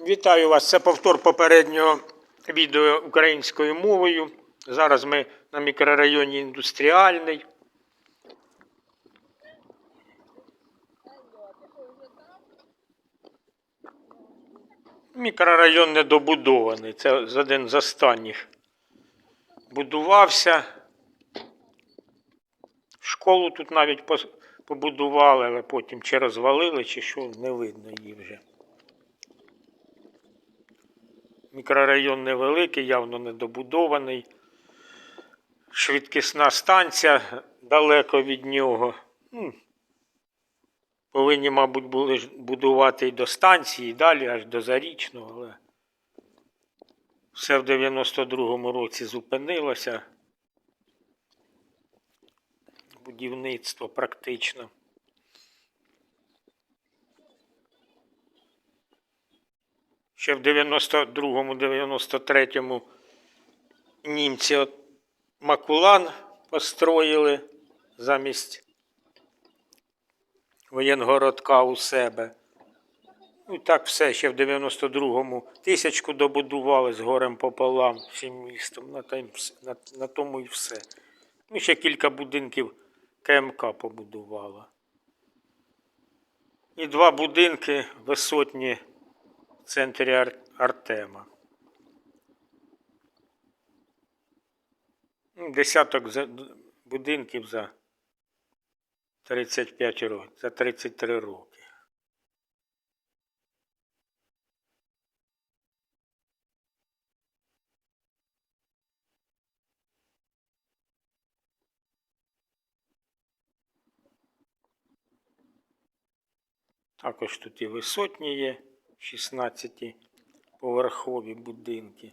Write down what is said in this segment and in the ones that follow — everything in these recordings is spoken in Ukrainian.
Вітаю вас! Це повтор попереднього відео українською мовою. Зараз ми на мікрорайоні індустріальний. Мікрорайон недобудований. Це один з останніх. Будувався. Школу тут навіть побудували, але потім чи розвалили, чи що, не видно її вже. Мікрорайон невеликий, явно недобудований. Швидкісна станція далеко від нього. Ну, повинні, мабуть, були будувати і до станції, і далі аж до Зарічного, але все в 92-му році зупинилося. Будівництво практично. Ще в 92-му, 93-му німці от Макулан построїли замість воєнгородка у себе. Ну так все, ще в 92-му тисячку добудували з горем пополам всім містом. На, тим на, на тому і все. Ну, ще кілька будинків КМК побудувала. І два будинки висотні центрі Ар- Артема. Ну, Десяток будинків за 35 років, за 33 роки. Також тут і висотні є 16 поверхові будинки.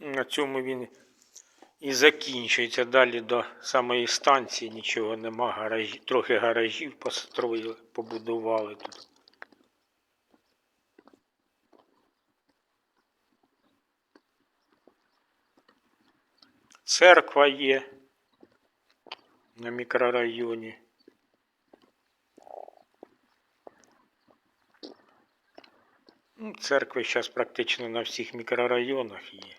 На цьому він і закінчується. Далі до самої станції нічого нема. Гаражі, трохи гаражів построїли, побудували тут. Церква є на мікрорайоні. Ну, Церкви зараз практично на всіх мікрорайонах є.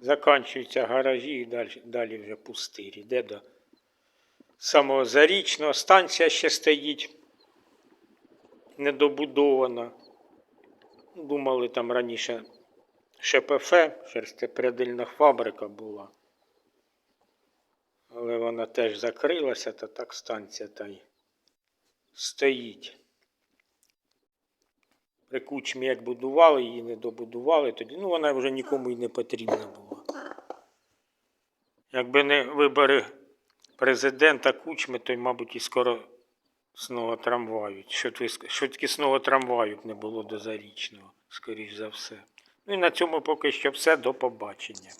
Заканчуються гаражі і далі, далі вже пустирі. Де до самого зарічного станція ще стоїть недобудована. Думали, там раніше ШПФ, шерстепрядильна фабрика була. Але вона теж закрилася, та так станція та й стоїть. Кучмі як будували, її не добудували тоді. Ну, вона вже нікому й не потрібна була. Якби не вибори президента кучми, то й, мабуть, і скоро знову трамваю. Швидкіс- Швидкісного трамваю б не було до зарічного, скоріш за все. Ну і на цьому поки що все. До побачення.